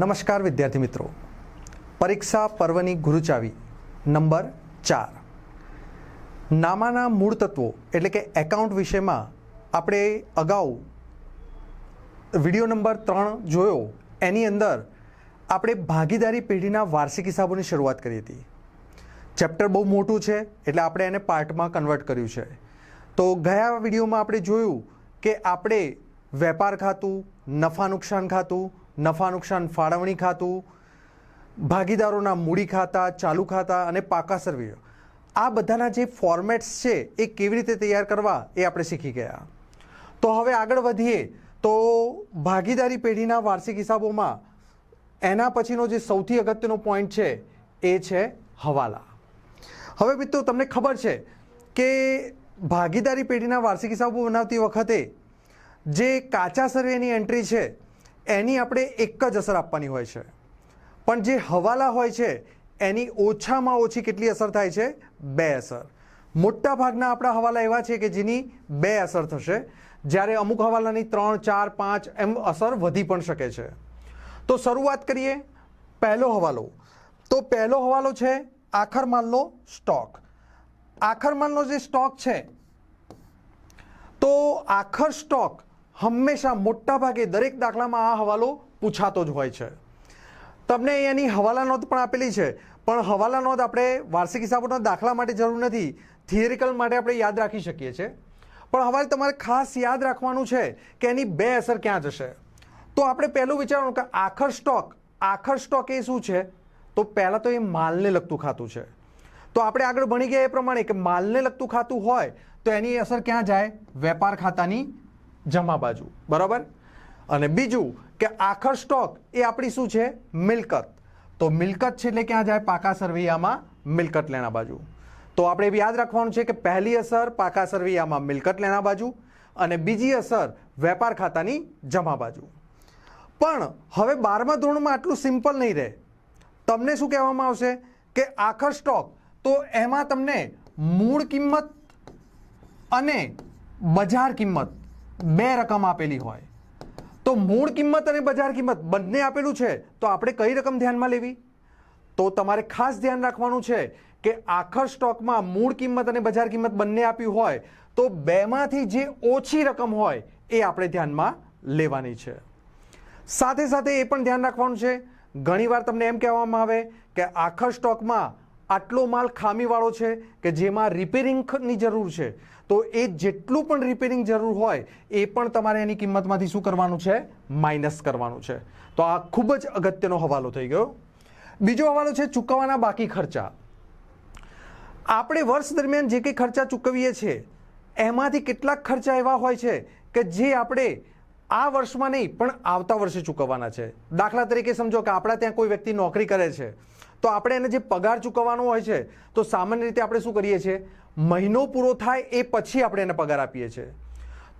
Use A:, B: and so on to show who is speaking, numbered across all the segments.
A: નમસ્કાર વિદ્યાર્થી મિત્રો. પરીક્ષા પર્વની ગુરુચાવી નંબર ચાર. નામાના મૂળ તત્વો એટલે કે એકાઉન્ટ વિષયમાં આપણે અગાઉ વીડિયો નંબર ત્રણ જોયો. એની અંદર આપણે ભાગીદારી પેઢીના વાર્ષિક હિસાબોની શરૂઆત કરી હતી. ચેપ્ટર બહુ મોટું છે, એટલે આપણે એને પાર્ટમાં કન્વર્ટ કર્યું છે. તો ગયા વિડીયોમાં આપણે જોયું કે આપણે વેપાર ખાતું, નફા નુકસાન ખાતું નફા, નુકસાન, ફાળવણી ખાતું, ભાગીદારોના મૂડી ખાતા, ચાલુ ખાતા અને પાકા સર્વેઓ આ બધાના જે ફોર્મેટ્સ છે, એ કેવી રીતે તૈયાર કરવા, એ આપણે શીખી ગયા. તો હવે આગળ વધીએ, તો ભાગીદારી પેઢીના વાર્ષિક હિસાબોમાં એના પછીનો જે સૌથી અગત્યનો પોઈન્ટ છે, એ છે હવાલા. હવે મિત્રો, તમને ખબર છે કે ભાગીદારી પેઢીના વાર્ષિક હિસાબો બનાવતી વખતે જે કાચા સર્વેની એન્ટ્રી છે એની આપણે એક જ અસર આપવાની હોય છે. પણ જે હવાલા હોય છે, એની ઓછામાં ઓછી કેટલી અસર થાય છે? બે અસર. મોટા ભાગના આપણા હવાલા એવા છે કે જેની બે અસર થશે. જ્યારે અમુક હવાલાની ત્રણ, ચાર, પાંચ એમ અસર વધી પણ શકે છે. તો શરૂઆત કરીએ પહેલો હવાલો. તો પહેલો હવાલો છે આખર માલનો સ્ટોક. આખર માલનો જે સ્ટોક છે, તો આખર સ્ટોક હંમેશા મોટા ભાગે દરેક દાખલામાં આ હવાલો પૂછાતો જ હોય છે. તમને એની હવાલા નોંધ પણ આપેલી છે, પણ હવાલા નોંધ આપણે વાર્ષિક હિસાબોના દાખલા માટે જરૂર નથી થિયરિકલ માટે આપણે યાદ રાખી શકીએ છીએ. પણ હવે તમારે ખાસ યાદ રાખવાનું છે કે એની બે અસર ક્યાં જશે. તો આપણે પહેલું વિચારવાનું કે આખર સ્ટોક આખર સ્ટોક એ શું છે? તો પહેલાં તો એ માલને લગતું ખાતું છે. તો આપણે આગળ ભણી ગયા એ પ્રમાણે કે માલને લગતું ખાતું હોય તો એની અસર ક્યાં જાય? વેપાર ખાતાની જમા બાજુ, બરાબર? અને બીજું કે આખર સ્ટોક એ આપણી શું છે? મિલકત. તો મિલકત છે એટલે ક્યાં જાય? પાકા સરવૈયામાં મિલકત લેણા બાજુ. તો આપણે યાદ રાખવાનું છે કે પહેલી અસર પાકા સરવૈયામાં મિલકત લેણા બાજુ અને બીજી અસર વેપાર ખાતાની જમા બાજુ. પણ હવે બારમા ધોરણમાં આટલું સિમ્પલ નહીં રહે. તમને શું કહેવામાં આવશે? કે આખર સ્ટોક, તો એમાં તમને મૂળ કિંમત અને બજાર કિંમત બે રકમ આપેલી હોય. તો મૂળ કિંમત અને બજાર કિંમત બંને આપેલું છે, તો આપણે કઈ રકમ ધ્યાનમાં લેવી? તો તમારે ખાસ ધ્યાન રાખવાનું છે કે આખર સ્ટોકમાં મૂળ કિંમત અને બજાર કિંમત બંને આપ્યું હોય, તો બેમાંથી જે ઓછી રકમ હોય, એ આપણે ધ્યાનમાં લેવાની છે. સાથે સાથે એ પણ ધ્યાન રાખવાનું છે. ઘણીવાર તમને એમ કહેવામાં આવે કે આખર સ્ટોકમાં આટલો માલ ખામીવાળો છે કે જેમાં રિપેરિંગની જરૂર છે. તો એ જેટલું પણ રિપેરિંગ જરૂર હોય, એ પણ તમારે એની કિંમતમાંથી શું કરવાનું છે? માઇનસ કરવાનું છે. તો આ ખૂબ જ અગત્યનો હવાલો થઈ ગયો. બીજો હવાલો છે ચૂકવવાના બાકી ખર્ચા. આપણે વર્ષ દરમિયાન જે કંઈ ખર્ચા ચૂકવીએ છીએ, એમાંથી કેટલાક ખર્ચા એવા હોય છે કે જે આપણે આ વર્ષમાં નહીં, પણ આવતા વર્ષે ચૂકવવાના છે. દાખલા તરીકે સમજો કે આપણા ત્યાં કોઈ વ્યક્તિ નોકરી કરે છે. તો આપણે એને જે પગાર ચૂકવવાનો હોય છે, તો સામાન્ય રીતે આપણે શું કરીએ છીએ? મહિનો પૂરો થાય એ પછી આપણે એને પગાર આપીએ છીએ.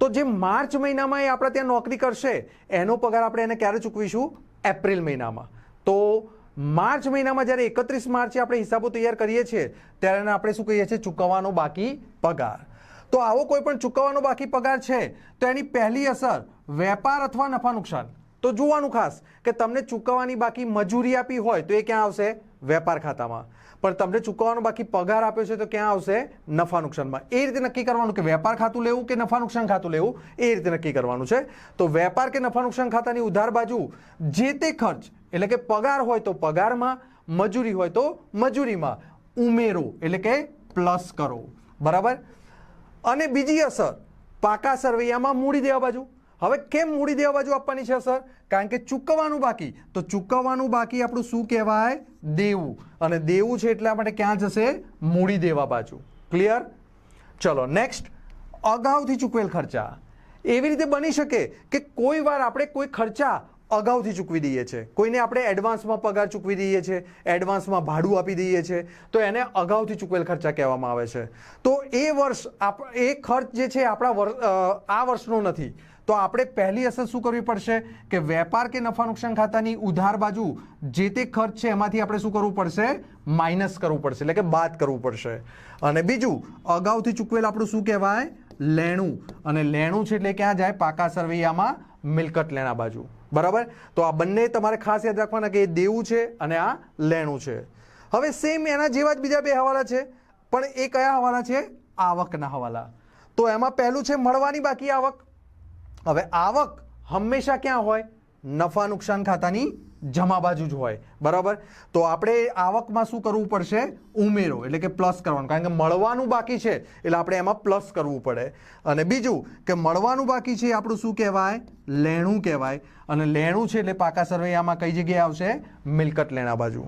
A: તો જે માર્ચ મહિનામાં એ આપણે ત્યાં નોકરી કરશે, એનો પગાર આપણે એને ક્યારે ચૂકવીશું? એપ્રિલ મહિનામાં. તો માર્ચ મહિનામાં જ્યારે એકત્રીસ માર્ચે આપણે હિસાબો તૈયાર કરીએ છીએ, ત્યારે એને આપણે શું કહીએ છીએ? ચૂકવવાનો બાકી પગાર. તો આવો કોઈ પણ ચૂકવવાનો બાકી પગાર છે, તો એની પહેલી અસર વેપાર અથવા નફા નુકસાન. તો જોવાનું ખાસ કે તમને ચૂકવવાની બાકી મજૂરી આપી હોય તો એ ક્યાં આવશે? વેપાર ખાતામાં. પણ તમને ચૂકવવાનો બાકી પગાર આપ્યો છે તો ક્યાં આવશે? નફા નુકસાનમાં. એ રીતે નક્કી કરવાનું કે વેપાર ખાતું લેવું કે નફા નુકસાન ખાતું લેવું? એ રીતે નક્કી કરવાનું છે. તો વેપાર કે નફા નુકસાન ખાતાની ઉધાર બાજુ જે તે ખર્ચ, એટલે કે પગાર હોય તો પગારમાં, મજૂરી હોય તો મજૂરીમાં. ઉમેરો, એટલે કે પ્લસ કરો. બરાબર? અને બીજી અસર, પાકા સરવૈયામાં મૂડી દેવા બાજુ. હવે કેમ મૂડી દેવા બાજુ આપવાની છે સર કારણ કે ચૂકવવાનું બાકી. તો ચૂકવવાનું બાકી આપણું શું કહેવાય? દેવું. અને દેવું છે એટલા માટે ક્યાં જશે? મૂડી દેવા બાજુ. ક્લિયર ચલો નેક્સ્ટ અગાઉથી ચૂકવેલ ખર્ચા. એવી રીતે બની શકે કે કોઈ વાર આપણે કોઈ ખર્ચા અગાઉથી ચૂકવી દઈએ છીએ કોઈને આપણે એડવાન્સમાં પગાર ચૂકવી દઈએ છીએ એડવાન્સમાં ભાડું આપી દઈએ છીએ તો એને અગાઉથી ચૂકવેલ ખર્ચા કહેવામાં આવે છે. તો એ વર્ષ આપ એ ખર્ચ જે છે આપણા વર્ષ આ વર્ષનો નથી. તો આપણે પહેલી અસર શું કરવી પડશે? કે વેપાર કે નફા નુકસાન ખાતાની ઉધાર બાજુ જે તે ખર્ચ છે એમાંથી આપણે શું કરવું પડશે? માઇનસ કરવું પડશે, એટલે કે બાદ કરવું પડશે. અને બીજું, અગાઉથી ચૂકવેલ આપણું શું કહેવાય? લેણું. અને લેણું છે એટલે ક્યાં જાય? પાકા સરવૈયામાં મિલકત લેણા બાજુ. બરાબર? તો આ બંને તમારે ખાસ યાદ રાખવાના કે એ દેવું છે અને આ લેણું છે. હવે સેમ એના જેવા જ બીજા બે હવાલા છે, પણ એ કયા હવાલા છે? આવકના હવાલા. તો એમાં પહેલું છે, મળવાની બાકી આવક. હવે આવક હંમેશા ક્યાં હોય? નફા નુકસાન ખાતાની જમા બાજુ જ હોય. બરાબર? તો આપણે આવકમાં શું કરવું પડશે? ઉમેરો, એટલે કે પ્લસ કરવાનું. કારણ કે મળવાનું બાકી છે, એટલે આપણે એમાં પ્લસ કરવું પડે. અને બીજું કે મળવાનું બાકી છે આપણું શું કહેવાય? લેણું કહેવાય. અને લેણું છે એટલે પાકા સરવૈયામાં કઈ જગ્યાએ આવશે? મિલકત લેણા બાજુ.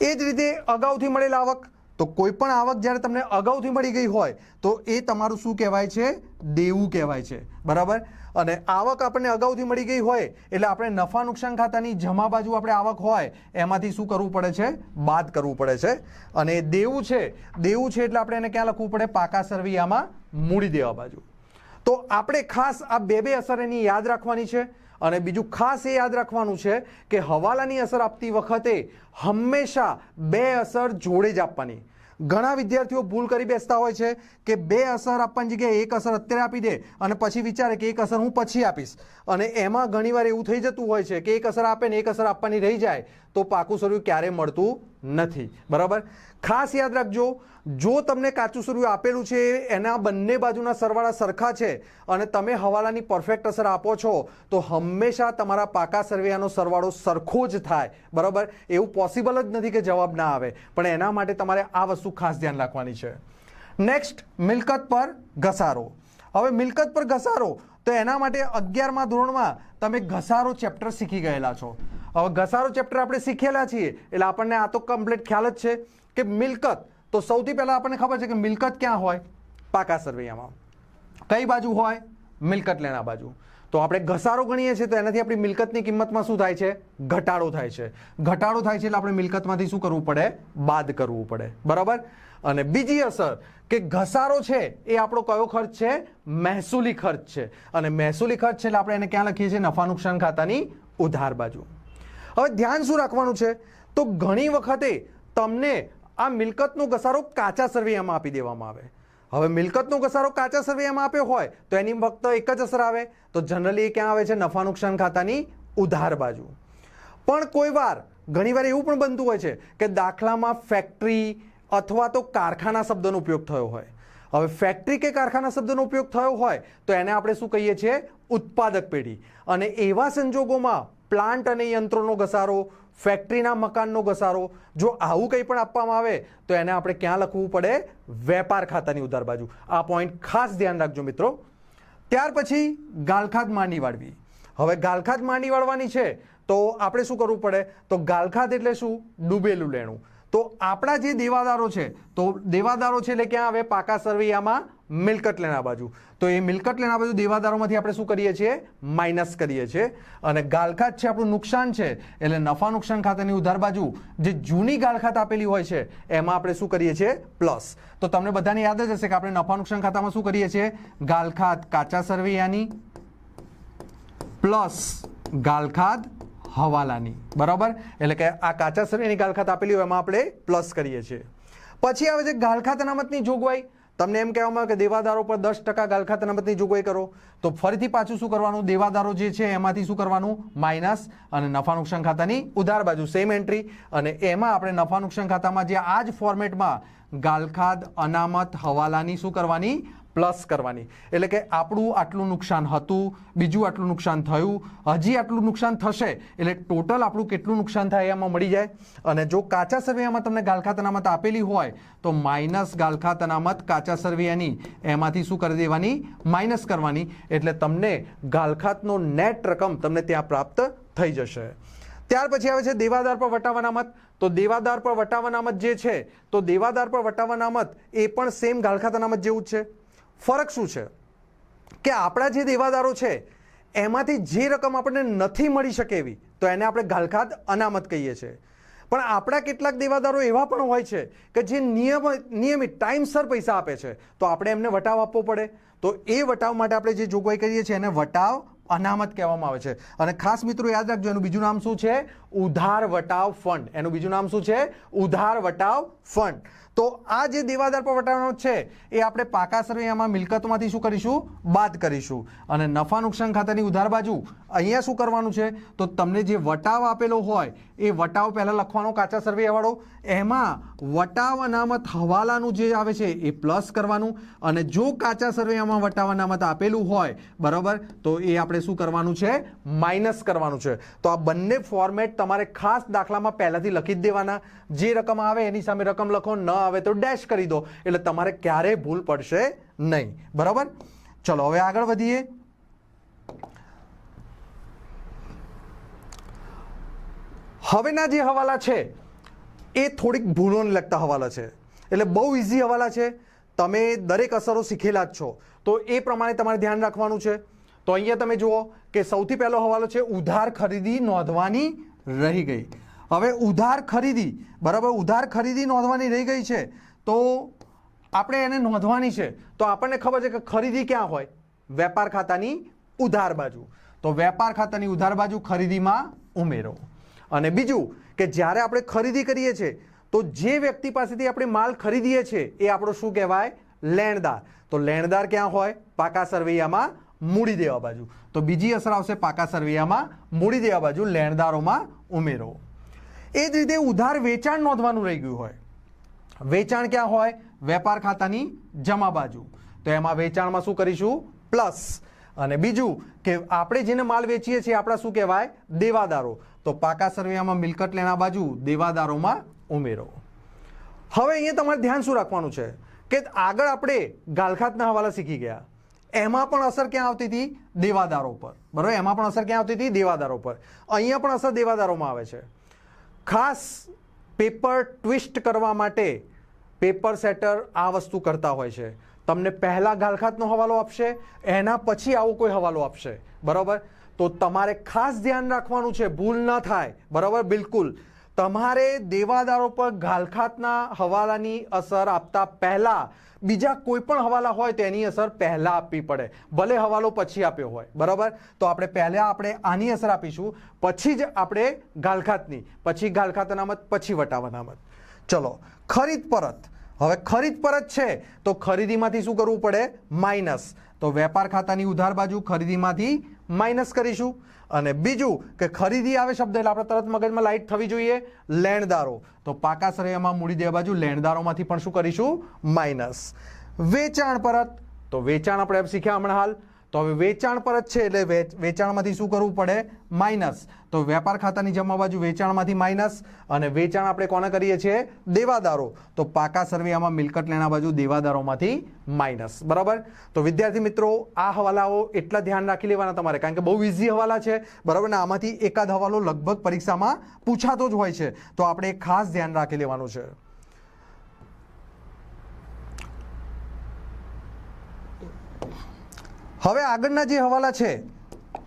A: એ જ રીતે અગાઉથી મળેલ આવક તો કોઈ પણ આવક જ્યારે તમને અગાઉથી મળી ગઈ હોય, તો એ તમારું શું કહેવાય છે? દેવું કહેવાય છે. બરાબર? અને આવક આપણને અગાઉથી મળી ગઈ હોય, એટલે આપણે નફા નુકસાન ખાતાની જમા બાજુ આપણે આવક હોય, એમાંથી શું કરવું પડે છે? બાદ કરવું પડે છે. અને દેવું છે દેવું છે એટલે આપણે એને ક્યાં લખવું પડે? પાકા સરવૈયામાં મૂડી દેવા બાજુ. તો આપણે ખાસ આ બે બે અસર એની યાદ રાખવાની છે. અને બીજું ખાસ એ યાદ રાખવાનું છે કે હવાલાની અસર આપતી વખતે હંમેશા બે અસર જોડે જ આપવાની. ઘણા વિદ્યાર્થીઓ ભૂલ કરી બેસતા હોય છે કે બે અસર આપવાની જગ્યાએ એક અસર અત્યારે આપી દે અને પછી વિચારે કે એક અસર હું પછી આપીશ. અને એમાં ઘણીવાર એવું થઈ જતું હોય છે કે એક અસર આપે ને એક અસર આપવાની રહી જાય. તો પાકું સ્વરૂપ ક્યારેય મળતું નથી. બરાબર? ખાસ યાદ રાખજો, જો તમને કાચું સ્વરૂપ આપેલું છે, એના બંને બાજુના સરવાળા સરખા છે અને તમે હવાલાની પરફેક્ટ અસર આપો છો, તો હંમેશા તમારા પાકા સરવૈયાનો સરવાળો સરખો જ થાય. બરાબર? એવું પોસિબલ જ નથી કે જવાબ ના આવે. પણ એના માટે તમારે આ વસ્તુ ખાસ ધ્યાન રાખવાની છે. નેક્સ્ટ મિલકત પર ઘસારો. હવે મિલકત પર ઘસારો, તો એના માટે અગિયારમા ધોરણમાં તમે ઘસારો ચેપ્ટર શીખી ગયેલા છો. હવે ઘસારો ચેપ્ટર આપણે શીખેલા છીએ. એટલે આપણને આ તો કમ્પ્લીટ ખ્યાલ જ છે કે મિલકત, તો સૌથી પહેલાં આપણને ખબર છે કે મિલકત ક્યાં હોય? પાકા સરવૈયામાં. કઈ બાજુ હોય? મિલકત લેણા બાજુ. તો આપણે ઘસારો ગણીએ છીએ તો એનાથી આપણી મિલકતની કિંમતમાં શું થાય છે? ઘટાડો થાય છે. ઘટાડો થાય છે એટલે આપણે મિલકતમાંથી શું કરવું પડે? બાદ કરવું પડે. બરાબર? અને બીજી અસર કે ઘસારો છે એ આપણો કયો ખર્ચ છે? મહેસૂલી ખર્ચ છે. અને મહેસૂલી ખર્ચ છે એટલે આપણે એને ક્યાં લખીએ છીએ? નફા નુકસાન ખાતાની ઉધાર બાજુ. હવે ધ્યાન શું રાખવાનું છે? તો ઘણી વખતે તમને આ મિલકતનો ઘસારો કાચા સરવૈયામાં આપી દેવામાં આવે. હવે મિલકતનો ઘસારો કાચા સરવૈયામાં આપ્યો હોય તો એની ફક્ત એક જ અસર આવે. તો જનરલી એ ક્યાં આવે છે? નફા નુકસાન ખાતાની ઉધાર બાજુ. પણ કોઈ વાર ઘણીવાર એવું પણ બનતું હોય છે કે દાખલામાં ફેક્ટરી અથવા તો કારખાના શબ્દનો ઉપયોગ થયો હોય. હવે ફેક્ટરી કે કારખાના શબ્દનો ઉપયોગ થયો હોય તો એને આપણે શું કહીએ છીએ? ઉત્પાદક પેઢી. અને એવા સંજોગોમાં પ્લાન્ટ અને યંત્રોનો ઘસારો, ફેક્ટરીના મકાનનો ઘસારો, જો આવું કંઈ પણ આપવામાં આવે, તો એને આપણે ક્યાં લખવું પડે? વેપાર ખાતાની ઉધાર બાજુ. આ પોઈન્ટ ખાસ ધ્યાન રાખજો મિત્રો. ત્યાર પછી ગાલખાત માંડી વાળવી. હવે ગાલખાત માંડી વાળવાની છે, તો આપણે શું કરવું પડે? તો ગાલખાત એટલે શું? ડૂબેલું લેણું. તો આપણા જે દેવાદારો છે, તો દેવાદારો છે એટલે ક્યાં આવે? પાકા સરવૈયામાં મિલકત લેણા બાજુ. તો એ મિલકત લેણા બાજુ દેવાદારોમાંથી આપણે શું કરીએ છીએ? માઇનસ કરીએ છીએ. અને ગાલખાત છે આપણું નુકસાન છે, એટલે નફા નુકસાન ખાતાની ઉધાર બાજુ જે જૂની ગાલખાત આપેલી હોય છે, એમાં આપણે શું કરીએ છીએ? પ્લસ. તો તમને બધાને યાદ જ હશે કે આપણે નફા નુકસાન ખાતામાં શું કરીએ છીએ? ગાલખાત કાચા સરવૈયાની પ્લસ ગાલખાત હવાલાની. બરાબર? એટલે કે આ કાચા સરવૈયાની ગાલખાત આપેલી હોય એમાં આપણે પ્લસ કરીએ છીએ. પછી આવે છે ગાલખાત અનામતની જોગવાઈ. તમને એમ કહેવામાં કે દેવાદારો પર દસ ટકા ગાલખાત અનામતની જોગવાઈ કરો, તો ફરીથી પાછું શું કરવાનું? દેવાદારો જે છે, એમાંથી શું કરવાનું? માઇનસ અને નફા નુકસાન ખાતાની ઉધાર બાજુ સેમ એન્ટ્રી અને એમાં આપણે નફા નુકસાન ખાતામાં જે આ જ ફોર્મેટમાં ગાલખાદ, અનામત, હવાલાની શું કરવાની? પ્લસ કરવાની. એટલે કે આપણું આટલું નુકસાન હતું, બીજું આટલું નુકસાન થયું, હજી આટલું નુકસાન થશે, એટલે ટોટલ આપણું કેટલું નુકસાન થાય એમાં મળી જાય. અને જો કાચા સરવૈયામાં તમને ગાલખાત અનામત આપેલી હોય, તો માઇનસ ગાલખાત અનામત કાચા સરવૈયાની, એમાંથી શું કરી દેવાની? માઇનસ કરવાની. એટલે તમને ગાલખાતનો નેટ રકમ તમને ત્યાં પ્રાપ્ત થઈ જશે. ત્યાર પછી આવે છે દેવાદાર પર વટાવાના મત તો દેવાદાર પર વટાવ અનામત જે છે, તો દેવાદાર પર વટાવાના મત એ પણ સેમ ગાલખાત અનામત જેવું જ છે. ફરક શું છે? કે આપણા જે દેવાદારો છે, એમાંથી જે રકમ આપણને નથી મળી શકે એવી, તો એને આપણે ગાલખાત અનામત કહીએ છીએ. પણ આપણા કેટલાક દેવાદારો એવા પણ હોય છે કે જે નિયમ, નિયમિત ટાઈમસર પૈસા આપે છે, તો આપણે એમને વટાવ આપવો પડે. તો એ વટાવ માટે આપણે જે જોગવાઈ કરીએ છીએ એને વટાવ અનામત કહેવામાં આવે છે. અને ખાસ મિત્રો યાદ રાખજો, એનું બીજું નામ શું છે? ઉધાર વટાવ ફંડ. એનું બીજું નામ શું છે? ઉધાર વટાવ ફંડ. તો આ જે દેવાદાર પર વટાવવાનો છે, એ આપણે પાકા સરવૈયામાં મિલકતમાંથી શું કરીશું? બાદ કરીશું. અને નફા નુકસાન ખાતાની ઉધાર બાજુ અહીંયા શું કરવાનું છે? તો તમને જે વટાવ આપેલો હોય, એ વટાવ પહેલાં લખવાનો કાચા સરવૈયાવાળો. એમાં વટાવ અનામત હવાલાનું જે આવે છે, એ પ્લસ કરવાનું. અને જો કાચા સરવૈયામાં વટાવ અનામત આપેલું હોય, બરાબર? તો એ આપણે શું કરવાનું છે? માઇનસ કરવાનું છે. તો આ બંને ફોર્મેટ તમારે ખાસ દાખલામાં પહેલાંથી લખી જ દેવાના. જે રકમ આવે, એની સામે રકમ લખો. ન આવે તો ડેશ કરી દો. એટલે તમારે ક્યારેય ભૂલ પડશે નહીં. બરાબર? ચલો, હવે આગળ વધીએ. હવેના જે હવાલા છે, એ થોડીક ભૂલોને લગતા હવાલા છે. એટલે બહુ ઇઝી હવાલા છે. તમે દરેક અસરો શીખેલા જ છો. તો એ પ્રમાણે તમારે ધ્યાન રાખવાનું છે. તો અહીંયા તમે જુઓ કે સૌથી પહેલો હવાલો છે, ઉધાર ખરીદી નોંધવાની રહી ગઈ. હવે ઉધાર ખરીદી, બરાબર? ઉધાર ખરીદી નોંધવાની રહી ગઈ છે. તો આપણે એને નોંધવાની છે. તો આપણને ખબર છે કે ખરીદી ક્યાં હોય? વેપાર ખાતાની ઉધાર બાજુ. તો વેપાર ખાતાની ઉધાર બાજુ ખરીદીમાં ઉમેરો. અને બીજું કે જ્યારે આપણે ખરીદી કરીએ છીએ, તો જે વ્યક્તિ પાસેથી આપણે માલ ખરીદીએ છીએ, એ આપણો શું કહેવાય? લેણદાર. તો લેણદાર ક્યાં હોય? પાકા સરવૈયામાં મૂડી દેવા બાજુ. તો બીજી અસર આવશે પાકા સરવૈયામાં મૂડી દેવા બાજુ, લેણદારોમાં ઉમેરો. એ જ રીતે ઉધાર વેચાણ નોંધવાનું રહી ગયું હોય. વેચાણ ક્યાં હોય? વેપાર ખાતાની જમા બાજુ. તો એમાં વેચાણમાં શું કરીશું? પ્લસ. અને બીજું કે આપણે જેને માલ વેચીએ છીએ, આપણા શું કહેવાય? દેવાદારો. તો પાકા સરવૈયામાં મિલકત લેના બાજુ દેવાદારોમાં ઉમેરો. હવે અહીંયા તમારે ધ્યાન શું રાખવાનું છે? કે આગળ આપણે ગાલખાતના હવાલા શીખી ગયા. એમાં પણ અસર ક્યાં આવતી હતી? દેવાદારો પર બરાબર? એમાં પણ અસર ક્યાં આવતી હતી? દેવાદારો પર અહીંયા પણ અસર દેવાદારોમાં આવે છે. ખાસ પેપર ટ્વિસ્ટ કરવા માટે પેપર સેટર આ વસ્તુ કરતા હોય છે. તમને પહેલાં ગાલખાતનો હવાલો આપશે, એના પછી આવો કોઈ હવાલો આપશે. બરાબર? તો તમારે ખાસ ધ્યાન રાખવાનું છે, ભૂલ ન થાય. બરાબર? બિલકુલ. તમારે દેવાદારો પર ગાલખાતના હવાલાની અસર આપતા પહેલા બીજા કોઈ પણ હવાલા હોય તો એની અસર પહેલા આપવી પડે. ભલે હવાલો પછી આપ્યો હોય. બરાબર? તો આપણે પહેલા આપણે આની અસર આપીશું, પછી જ આપણે ગાલખાતની પછી ગાલખાત અનામત પછી વટાવ અનામત ચલો, ખરીદ પરત. હવે ખરીદ પરત છે, તો ખરીદીમાંથી શું કરવું પડે? માઇનસ. તો વેપાર ખાતાની ઉધાર બાજુ ખરીદીમાંથી માઇનસ કરીશું. અને બીજું કે ખરીદી આવે શબ્દ એટલે આપણે તરત મગજમાં લાઈટ થવી જોઈએ. લેણદારો. તો પાકા સરૈયામાં મૂડી દેવા બાજુ લેણદારોમાંથી પણ શું કરીશું? માઇનસ. વેચાણ પરત. તો વેચાણ આપણે શીખ્યા હમણાં હાલ. તો હવે વેચાણ પરત છે એટલે વેચાણમાંથી શું કરવું પડે? માઇનસ. તો વેપાર ખાતાની જમા બાજુ વેચાણમાંથી માઇનસ અને વેચાણ આપણે કોને કરીએ છીએ? દેવાદારો. તો પાકા સરવૈયામાં મિલકત લેણા બાજુ દેવાદારોમાંથી માઇનસ. બરાબર? તો વિદ્યાર્થી મિત્રો, આ હવાલાઓ એટલા ધ્યાન રાખી લેવાના તમારે, કારણ કે બહુ ઇઝી હવાલા છે. બરાબર? ને આમાંથી એકાદ હવાલો લગભગ પરીક્ષામાં પૂછાતો જ હોય છે. તો આપણે ખાસ ધ્યાન રાખી લેવાનું છે. હવે આગળના જે હવાલા છે,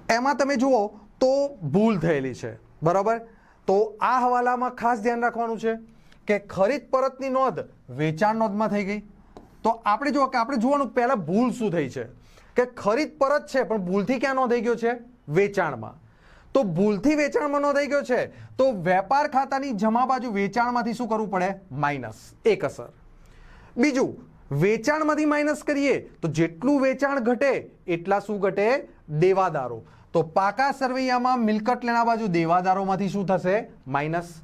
A: એમાં તમે જુઓ તો ભૂલ થયેલી છે. બરાબર? તો આ હવાલામાં ખાસ ધ્યાન રાખવાનું છે કે ખરીદ પરતની નોંધ વેચાણ નોંધમાં થઈ ગઈ. તો આપણે જુઓ કે આપણે જોવાનું પહેલાં ભૂલ શું થઈ છે? કે ખરીદ પરત છે, પણ ભૂલથી ક્યાં નોંધાઈ ગયો છે? વેચાણમાં. તો ભૂલથી વેચાણમાં નોંધાઈ ગયો છે, તો વેપાર ખાતાની જમા બાજુ વેચાણમાંથી શું કરવું પડે? માઇનસ. એક અસર. બીજું, વેચાણમાંથી માઇનસ કરીએ તો જેટલું વેચાણ ઘટે, એટલા શું ઘટે? દેવાદારો. તો પાકા સરવૈયામાં મિલકત લેણા બાજુ દેવાદારોમાંથી શું થશે? માઇનસ.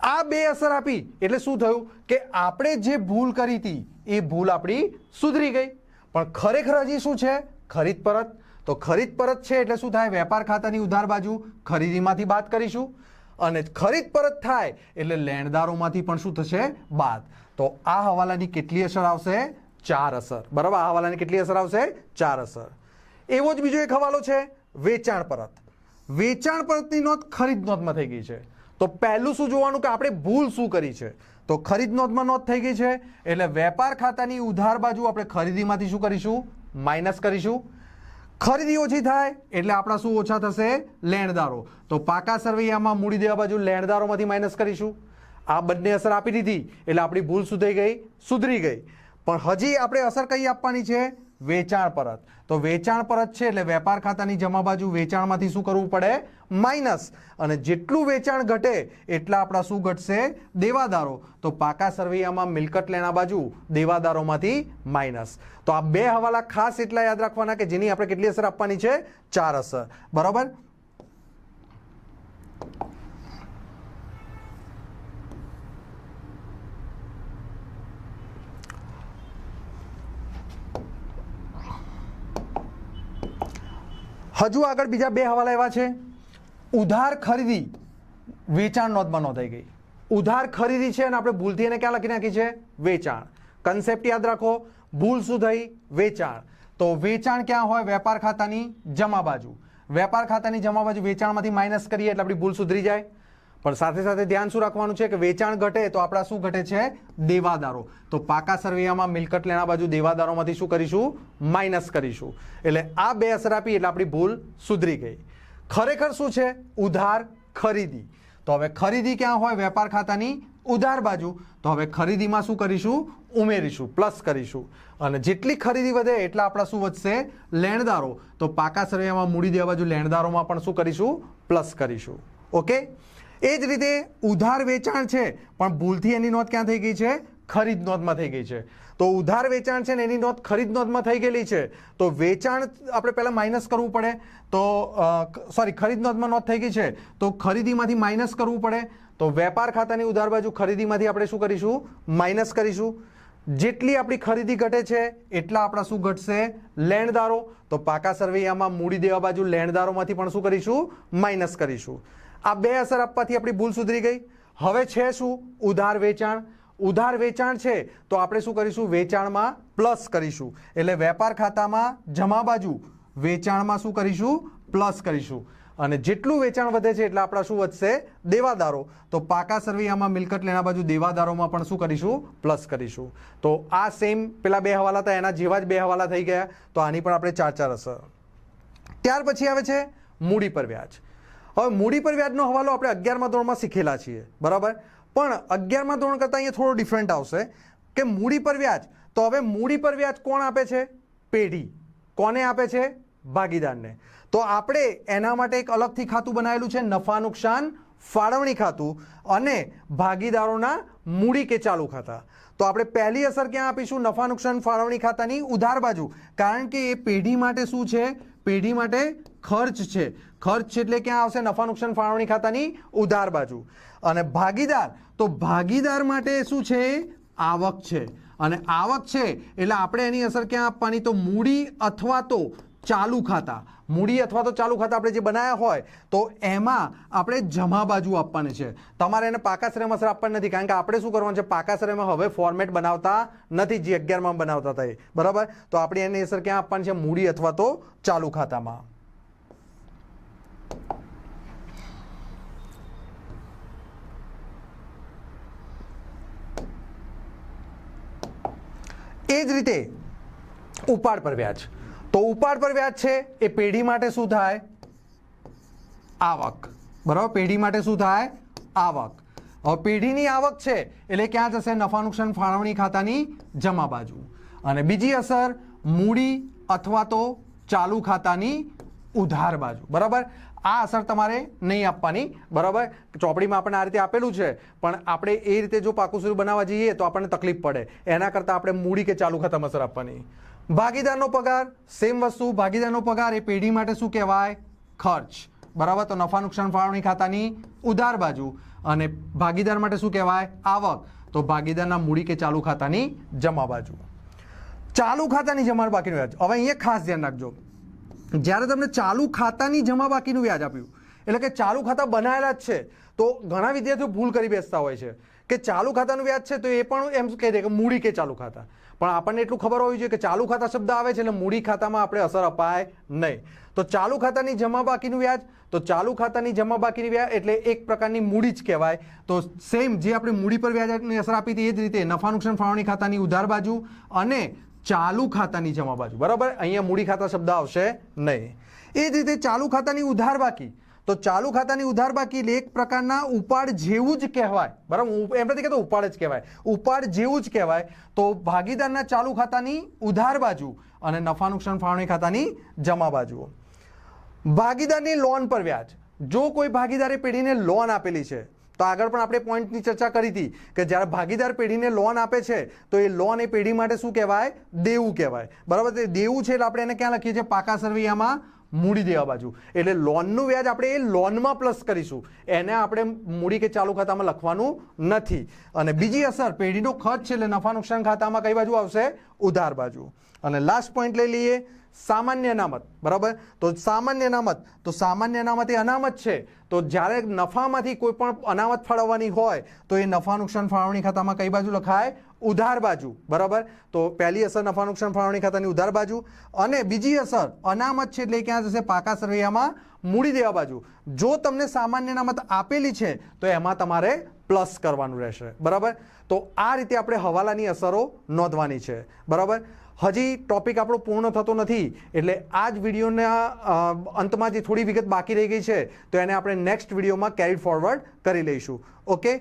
A: આ બે અસર આપી. એટલે શું થયું? કે આપણે જે ભૂલ કરી હતી, એ ભૂલ આપણી સુધરી ગઈ. પણ ખરેખર હજી શું છે? ખરીદ પરત. તો ખરીદ પરત છે એટલે શું થાય? વેપાર ખાતાની ઉધાર બાજુ ખરીદીમાંથી બાદ કરીશું. અને ખરીદ પરત થાય એટલે લેણદારોમાંથી પણ શું થશે? બાદ. તો આ હવાલાની કેટલી અસર આવશે? ચાર અસર. બરાબર? આ હવાલાની કેટલી અસર આવશે? ચાર અસર. એવો જ બીજો એક હવાલો છે. વેચાણ પરત. વેચાણ પરતની નોંધ ખરીદ નોંધમાં થઈ ગઈ છે. તો પહેલું શું જોવાનું કે આપણે ભૂલ શું કરી છે? તો ખરીદ નોંધમાં નોંધ થઈ ગઈ છે, એટલે વેપાર ખાતાની ઉધાર બાજુ આપણે ખરીદીમાંથી શું કરીશું? માઇનસ કરીશું. ખરીદી ઓછી થાય, એટલે આપણા શું ઓછા થશે? લેણદારો. તો પાકા સરવૈયામાં મૂડી દેવા બાજુ લેણદારોમાંથી માઇનસ કરીશું. આ બંને અસર આપી દીધી, એટલે આપણી ભૂલ સુધરી ગઈ? સુધરી ગઈ. પણ હજી આપણે અસર કઈ આપવાની છે? વેચાણ પરત. તો વેચાણ પરત છે એટલે વેપાર ખાતાની જમા બાજુ વેચાણમાંથી શું કરવું પડે? માઇનસ. અને જેટલું વેચાણ ઘટે, એટલા આપણા શું ઘટશે? દેવાદારો. તો પાકા સરવૈયામાં મિલકત લેણા બાજુ દેવાદારોમાંથી માઇનસ. તો આ બે હવાલા ખાસ એટલા યાદ રાખવાના કે જેની આપણે કેટલી અસર આપવાની છે? ચાર અસર. બરાબર? હજુ આગળ બીજા બે હવાલા એવા છે. ઉધાર ખરીદી, વેચાણ નોંધમાં નોંધાઈ ગઈ. ઉધાર ખરીદી છે અને આપણે ભૂલથી એને ક્યાં લખી નાખી છે? વેચાણ. કન્સેપ્ટ યાદ રાખો, ભૂલ શું થઈ વેચાણ. તો વેચાણ ક્યાં હોય? વેપાર ખાતાની જમા બાજુ. વેપાર ખાતાની જમા બાજુ વેચાણમાંથી માઇનસ કરીએ એટલે આપણી ભૂલ સુધરી જાય. પણ સાથે સાથે ધ્યાન શું રાખવાનું છે કે વેચાણ ઘટે તો આપણા શું ઘટે છે? દેવાદારો. તો પાકા સરવૈયામાં મિલકત લેણા બાજુ દેવાદારોમાંથી શું કરીશું? માઇનસ કરીશું. એટલે આ બે અસર આપી એટલે આપણી ભૂલ સુધરી ગઈ. ખરેખર શું છે? ઉધાર ખરીદી. તો હવે ખરીદી ક્યાં હોય? વેપાર ખાતાની ઉધાર બાજુ. તો હવે ખરીદીમાં શું કરીશું? ઉમેરીશું, પ્લસ કરીશું. અને જેટલી ખરીદી વધે એટલા આપણા શું વધશે? લેણદારો. તો પાકા સરવૈયામાં મૂડી દેવા બાજુ લેણદારોમાં પણ શું કરીશું? પ્લસ કરીશું. ઓકે? એ જ રીતે ઉધાર વેચાણ છે, પણ ભૂલથી એની નોંધ ક્યાં થઈ ગઈ છે? ખરીદ નોંધમાં થઈ ગઈ છે. તો ઉધાર વેચાણ છે ને એની નોંધ ખરીદ નોંધમાં થઈ ગયેલી છે. તો વેચાણ આપણે પહેલાં માઇનસ કરવું પડે. તો સોરી ખરીદ નોંધમાં નોંધ થઈ ગઈ છે. તો ખરીદીમાંથી માઇનસ કરવું પડે. તો વેપાર ખાતાની ઉધાર બાજુ ખરીદીમાંથી આપણે શું કરીશું? માઇનસ કરીશું. જેટલી આપણી ખરીદી ઘટે છે, એટલા આપણા શું ઘટશે? લેણદારો. તો પાકા સરવૈયામાં મૂડી દેવા બાજુ લેણદારોમાંથી પણ શું કરીશું? માઇનસ કરીશું. આ બે અસર આપવાથી આપણી ભૂલ સુધરી ગઈ. હવે છે શું? ઉધાર વેચાણ. ઉધાર વેચાણ છે તો આપણે શું કરીશું? વેચાણમાં પ્લસ કરીશું. એટલે વેપાર ખાતામાં જમા બાજુ વેચાણમાં શું કરીશું? પ્લસ કરીશું. અને જેટલું વેચાણ વધે છે એટલે આપણા શું વધશે? દેવાદારો. તો પાકા સરવૈયામાં મિલકત લેણા બાજુ દેવાદારોમાં પણ શું કરીશું? પ્લસ કરીશું. તો આ સેમ પેલા બે હવાલા હતા, એના જેવા જ બે હવાલા થઈ ગયા. તો આની પણ આપણે ચાર ચાર અસર. ત્યાર પછી આવે છે મૂડી પર વ્યાજ. હવે મૂડી પર વ્યાજનો હવાલો આપણે અગિયારમા ધોરણમાં શીખેલા છીએ, બરાબર? પણ અગિયારમા ધોરણ કરતાં અહીંયા થોડો ડિફરન્ટ આવશે કે મૂડી પર વ્યાજ, તો હવે મૂડી પર વ્યાજ કોણ આપે છે? પેઢી. કોને આપે છે? ભાગીદારને. તો આપણે એના માટે એક અલગથી ખાતું બનાવેલું છે, નફા નુકસાન ફાળવણી ખાતું, અને ભાગીદારોના મૂડી કે ચાલુ ખાતા. તો આપણે પહેલી અસર ક્યાં આપીશું? નફા નુકસાન ફાળવણી ખાતાની ઉધાર બાજુ. કારણ કે એ પેઢી માટે શું છે? પેઢી માટે ખર્ચ છે. ખર્ચ એટલે ક્યાં આવશે? નફા, નુકસાન, ફાળવણી ખાતાની ઉધાર બાજુ. અને ભાગીદાર, તો ભાગીદાર માટે શું છે? આવક છે. અને આવક છે એટલે આપણે એની અસર ક્યાં આપવાની? તો મૂડી અથવા તો ચાલુ ખાતા. મૂડી અથવા તો ચાલુ ખાતા આપણે જે બનાવ્યા હોય, તો એમાં આપણે જમા બાજુ આપવાની છે. તમારે એને પાકા શ્રેયમાં અસર આપવાની નથી. કારણ કે આપણે શું કરવાનું છે? પાકા શ્રેમાં હવે ફોર્મેટ બનાવતા નથી. જે અગિયારમાં બનાવતા હતા એ. બરાબર? તો આપણે એની અસર ક્યાં આપવાની છે? મૂડી અથવા તો ચાલુ ખાતામાં. એ જ રીતે ઉપાડ પર વ્યાજ. તો ઉપાડ પર વ્યાજ છે, એ પેઢી માટે શું થાય? આવક. બરાબર? પેઢી માટે શું થાય? આવક. હવે પેઢીની આવક છે, એટલે ક્યાં જશે? નફા, નુકસાન, ફાળવણી ખાતાની જમા બાજુ. અને બીજી અસર, મૂડી અથવા તો ચાલુ ખાતાની ઉધાર બાજુ. બરાબર? આ અસર તમારે નહીં આપવાની, બરાબર? ચોપડીમાં આપણને આ રીતે આપેલું છે, પણ આપણે એ રીતે જો પાકું સૂર્ય બનાવવા જઈએ તો આપણને તકલીફ પડે. એના કરતાં આપણે મૂડી કે ચાલુ ખતમ અસર આપવાની. ભાગીદારનો પગાર સેમ વસ્તુ, ભાગીદારનો પગાર એ પેઢી માટે શું કહેવાય? ખર્ચ. બરાબર? તો નફા, નુકસાન, ફાળવણી ખાતાની ઉધાર બાજુ. અને ભાગીદાર માટે શું કહેવાય? આવક. તો ભાગીદારના મૂડી કે ચાલુ ખાતાની જમા બાજુ. ચાલુ ખાતાની જમા બાકીનું વ્યાજ. હવે અહીંયા ખાસ ધ્યાન રાખજો. જ્યારે તમને ચાલુ ખાતાની જમા બાકીનું વ્યાજ આપ્યું, એટલે કે ચાલુ ખાતા બનાવેલા જ છે, તો ઘણા વિદ્યાર્થીઓ ભૂલ કરી બેસતા હોય છે. કે ચાલુ ખાતાનું વ્યાજ છે તો એ પણ એમ કહી દે કે મૂડી કે ચાલુ ખાતા. પણ આપણને એટલું ખબર હોવી જોઈએ કે ચાલુ ખાતા શબ્દ આવે છે એટલે મૂડી ખાતામાં આપણે અસર અપાય નહીં. તો ચાલુ ખાતાની જમા બાકીનું વ્યાજ, તો ચાલુ ખાતાની જમા બાકીની વ્યાજ એટલે એક પ્રકારની મૂડી જ કહેવાય. તો સેમ જે આપણે મૂડી પર વ્યાજની અસર આપી હતી એ જ રીતે નફા નુકસાન ફાળવણી ખાતાની ઉધાર બાજુ અને ચાલુ ખાતાની જમા બાજુ. બરાબર? અહીંયા મૂડી ખાતા શબ્દ આવશે નહીં. એ જ રીતે ચાલુ ખાતાની ઉધાર બાકી. તો ચાલુ ખાતાની ઉધાર બાકી એક પ્રકારના ઉપાડ જેવું જ કહેવાય. બરાબર? એમ નથી કહેતો ઉપાડ જ કહેવાય. ઉપાડ જેવું જ કહેવાય. તો ભાગીદારના ચાલુ ખાતાની ઉધાર બાજુ અને નફા, નુકસાન, ફાળવણી ખાતાની જમા બાજુઓ ભાગીદારની લોન પર વ્યાજ. જો કોઈ ભાગીદારે પેઢીને લોન આપેલી છે તો આગળ પણ આપણે પોઈન્ટની ચર્ચા કરી હતી કે જ્યારે ભાગીદાર પેઢીને લોન આપે છે, તો એ લોન એ પેઢી માટે શું કહેવાય? દેવું કહેવાય. બરાબર? તે દેવું છે એટલે આપણે એને ક્યાં લખીએ છીએ? પાકા સરવૈયામાં મૂડી દેવા બાજુ. એટલે લોનનું વ્યાજ આપણે એ લોનમાં પ્લસ કરીશું. એને આપણે મૂડી કે ચાલુ ખાતામાં લખવાનું નથી. અને બીજી અસર, પેઢીનો ખર્ચ છે એટલે નફા નુકસાન ખાતામાં કઈ બાજુ આવશે? ઉધાર બાજુ. અને લાસ્ટ પોઈન્ટ લઈ લઈએ. સામાન્ય અનામત, બરાબર? તો સામાન્ય અનામત, તો સામાન્ય અનામત એ અનામત છે. તો જ્યારે નફામાંથી કોઈ પણ અનામત ફાળવવાની હોય, તો એ નફા નુકસાન ફાળવણી ખાતામાં કઈ બાજુ લખાય? ઉધાર બાજુ, બરાબર? તો પહેલી અસર નફા નુકસાન ફાળવણી ખાતાની ઉધાર બાજુ. અને બીજી અસર, અનામત છે એટલે ક્યાં જશે? પાકા સરવૈયામાં મૂડી દેવા બાજુ. જો તમને સામાન્ય અનામત આપેલી છે, તો એમાં તમારે પ્લસ કરવાનું રહેશે, બરાબર? તો આ રીતે આપણે હવાલાની અસરો નોંધવાની છે, બરાબર? હજી ટોપિક આપણો પૂર્ણ થતો નથી, એટલે આ જ વિડીયોના અંતમાં જે થોડી વિગત બાકી રહી ગઈ છે, તો એને આપણે નેક્સ્ટ વિડીયોમાં કેરી ફોરવર્ડ કરી લઈશું. ઓકે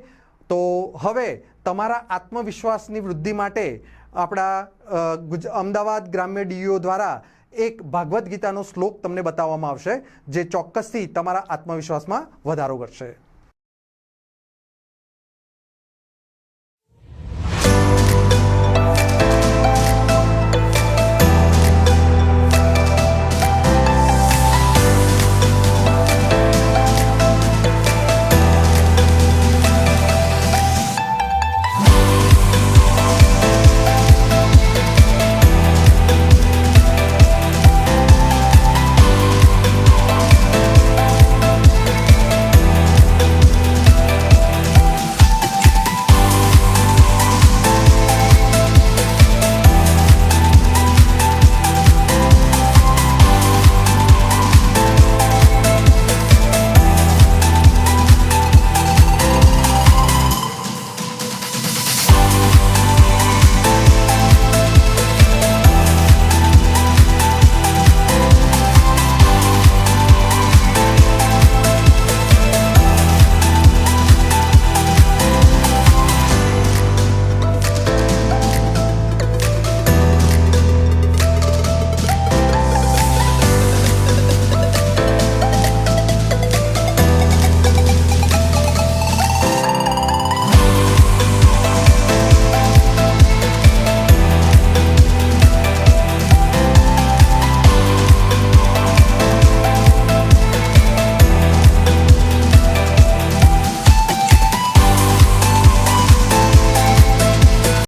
A: તો હવે તમારા આત્મવિશ્વાસની વૃદ્ધિ માટે આપણા અમદાવાદ ગ્રામ્ય ડીઈઓ દ્વારા એક ભાગવદ્ ગીતાનો શ્લોક તમને બતાવવામાં આવશે, જે ચોક્કસથી તમારા આત્મવિશ્વાસમાં વધારો કરશે.